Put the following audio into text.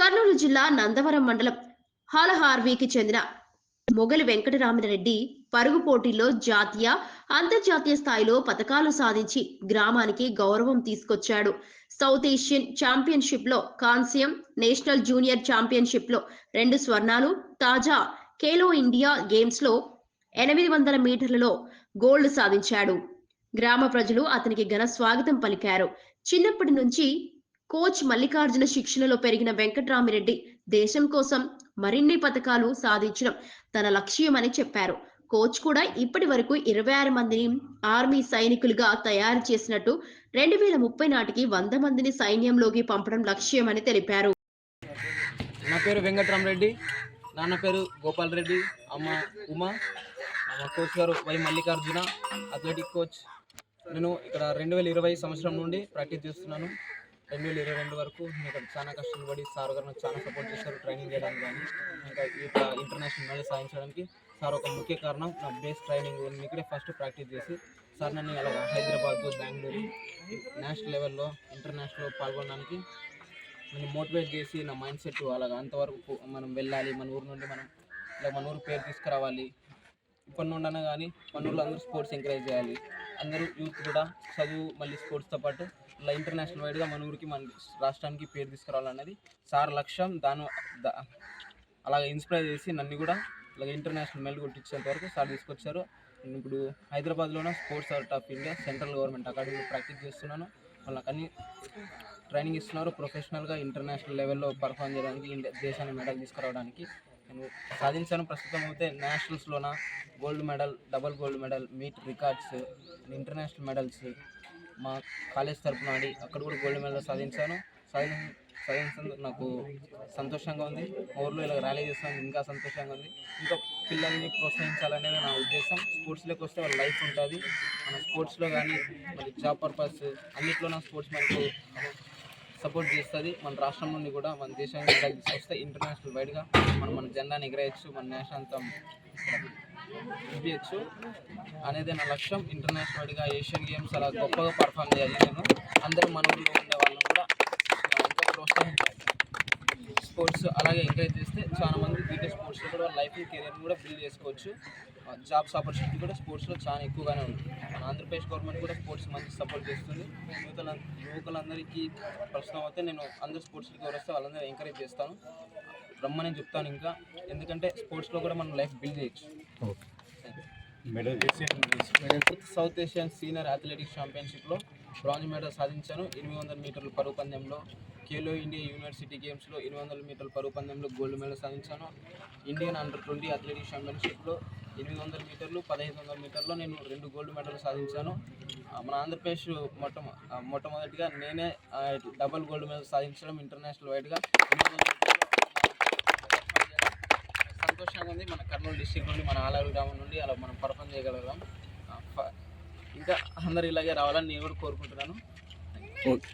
కర్నూలు జిల్లా నందవరం మండలం హాలహార్వీకి చెందిన మొగలి వెంకటరామిరెడ్డి పరుగు పోటీల్లో జాతీయ అంతర్జాతీయ స్థాయిలో పథకాలు సాధించి గ్రామానికి గౌరవం తీసుకొచ్చాడు. సౌత్ ఏషియన్ ఛాంపియన్షిప్లో కాంస్యం నేషనల్ జూనియర్ ఛాంపియన్షిప్లో రెండు స్వర్ణాలు తాజా ఖేలో ఇండియా గేమ్స్లో ఎనిమిది వందల మీటర్లలో గోల్డ్ సాధించాడు. గ్రామ ప్రజలు అతనికి ఘన స్వాగతం పలికారు. చిన్నప్పటి నుంచి కోచ్ మల్లికార్జున శిక్షణలో పెరిగిన వెంకట్రామిరెడ్డి దేశం కోసం మరిన్ని పథకాలు సాధించడం తన లక్ష్యమని చెప్పారు. కోచ్ కూడా ఇప్పటి వరకు ఇరవై ఆరు మందిని ఆర్మీ సైనికులుగా తయారు చేసినట్టు రెండు వేల ముప్పై నాటికి వంద మందిని సైన్యంలోకి పంపడం లక్ష్యమని తెలిపారు. నా పేరు వెంకట్రామరెడ్డి. నాన్న పేరు గోపాల్ రెడ్డి అమ్మ ఉమా. కోచ్ గారు వై మల్లికార్జున. అథ్లెటిక్ కోచ్ నేను ఇక్కడ రెండు వేల ఇరవై సంవత్సరం నుండి ప్రాక్టీస్ చేస్తున్నాను. రెండు వేల ఇరవై రెండు వరకు నేను చాలా కష్టపడి పడి సార్ గారు నాకు చాలా సపోర్ట్ చేశారు ట్రైనింగ్ చేయడానికి కానీ. ఇంకా ఇక్కడ ఇంటర్నేషనల్ మెడల్ సాధించడానికి సార్ ఒక ముఖ్య కారణం నా బేస్ ట్రైనింగ్ నేను ఇక్కడే ఫస్ట్ ప్రాక్టీస్ చేసి సార్ నన్ను అలా హైదరాబాద్ బెంగళూరు నేషనల్ లెవెల్లో ఇంటర్నేషనల్లో పాల్గొనడానికి నన్ను మోటివేట్ చేసి నా మైండ్ సెట్ అలాగా అంతవరకు మనం వెళ్ళాలి. మన ఊరు నుండి మనం ఇలా మన ఊరు పేరు తీసుకురావాలి. ఇప్పటి నుండి కానీ మన ఊళ్ళో అందరూ స్పోర్ట్స్ ఎంకరేజ్ చేయాలి. అందరూ యూత్ కూడా చదువు మళ్ళీ స్పోర్ట్స్తో పాటు ఇలా ఇంటర్నేషనల్ వైడ్గా మన ఊరికి మన రాష్ట్రానికి పేరు తీసుకురావాలన్నది సార్ లక్ష్యం. దాని దా- అలాగ ఇన్స్పైర్ చేసి నన్ను కూడా ఇలాగ ఇంటర్నేషనల్ మెడల్ కొట్టించేంత వరకు సార్ తీసుకొచ్చారు. నేను ఇప్పుడు హైదరాబాద్లోనే sports art of India central government అకాడమీలో ప్రాక్టీస్ చేస్తున్నాను. వాళ్ళకి అన్ని ట్రైనింగ్ ఇస్తున్నారు. ప్రొఫెషనల్గా ఇంటర్నేషనల్ లెవెల్లో పర్ఫామ్ చేయడానికి ఇండియా దేశాన్ని మెడల్ తీసుకురావడానికి. నేను సాధించాను. ప్రస్తుతం అయితే నేషనల్స్లోన gold medal double gold medal meet records international medals మా కాలేజ్ తరఫున ఆడి అక్కడ కూడా గోల్డ్ మెడల్ సాధించాను. సాధి సాధించినందుకు నాకు సంతోషంగా ఉంది. ఊర్లో ఇలా ర్యాలీ చేస్తాను ఇంకా సంతోషంగా ఉంది. ఇంకా పిల్లల్ని ప్రోత్సహించాలనేది నా ఉద్దేశం. స్పోర్ట్స్లోకి వస్తే వాళ్ళ లైఫ్ ఉంటుంది. మన స్పోర్ట్స్లో కానీ మరి జాబ్ పర్పస్ అన్నిట్లో నా స్పోర్ట్స్ మనకు సపోర్ట్ చేస్తుంది. మన రాష్ట్రం నుండి కూడా మన దేశాన్ని వస్తే ఇంటర్నేషనల్ వైడ్గా మనం మన జెండాని ఎగరేయచ్చు మన నేషనంతం ఇవ్వచ్చు అనేది నా లక్ష్యం. ఇంటర్నేషనల్ వైడ్గా ఏషియన్ గేమ్స్ అలా గొప్పగా పర్ఫామ్ చేయాలి నేను. అందరూ మన ఊళ్ళో ఉండే వాళ్ళని కూడా ప్రోత్సహించాలి. స్పోర్ట్స్ అలాగే ఎంకరేజ్ చేస్తే చాలా మంది క్రికెట్ స్పోర్ట్స్లో కూడా లైఫ్ కెరీర్ కూడా బిల్డ్ చేసుకోవచ్చు. జాబ్స్ ఆపర్చునిటీ కూడా స్పోర్ట్స్లో చాలా ఎక్కువగానే ఉంది. మన ఆంధ్రప్రదేశ్ గవర్నమెంట్ కూడా స్పోర్ట్స్ మంచి సపోర్ట్ చేస్తుంది. యువకుల యువకులందరికీ ప్రస్తుతం అయితే నేను అందరు స్పోర్ట్స్కి ఎవరు వస్తే వాళ్ళందరూ ఎంకరేజ్ చేస్తాను. రమ్మని చెప్తాను ఇంకా. ఎందుకంటే స్పోర్ట్స్లో కూడా మనం లైఫ్ బిల్డ్ చేయొచ్చు. Medal South Asian senior athletics ఛాంపియన్షిప్లో bronze medal సాధించాను. ఎనిమిది వందల మీటర్ల పరుగు పందెంలో ఖేలో ఇండియా యూనివర్సిటీ గేమ్స్లో ఎనిమిది వందల మీటర్ల పరుగు పందెంలో గోల్డ్ మెడల్ సాధించాను. ఇండియన్ అండర్ ట్వంటీ అథ్లెటిక్స్ ఛాంపియన్షిప్లో ఎనిమిది వందల మీటర్లు పదహైదు వందల మీటర్లో నేను రెండు గోల్డ్ మెడల్ సాధించాను. మన ఆంధ్రప్రదేశ్ మొట్ట మొట్టమొదటిగా నేనే డబల్ గోల్డ్ మెడల్ సాధించడం ఇంటర్నేషనల్ వైడ్గా సంతోషంగా ఉంది. మన కర్నూలు డిస్టిక్ నుండి మన ఆలూరు గ్రామం నుండి అలా మనం పర్ఫామ్ చేయగలుగుతాం ఇంకా అందరు ఇలాగే రావాలని నేను కూడా కోరుకుంటున్నాను. ఓకే.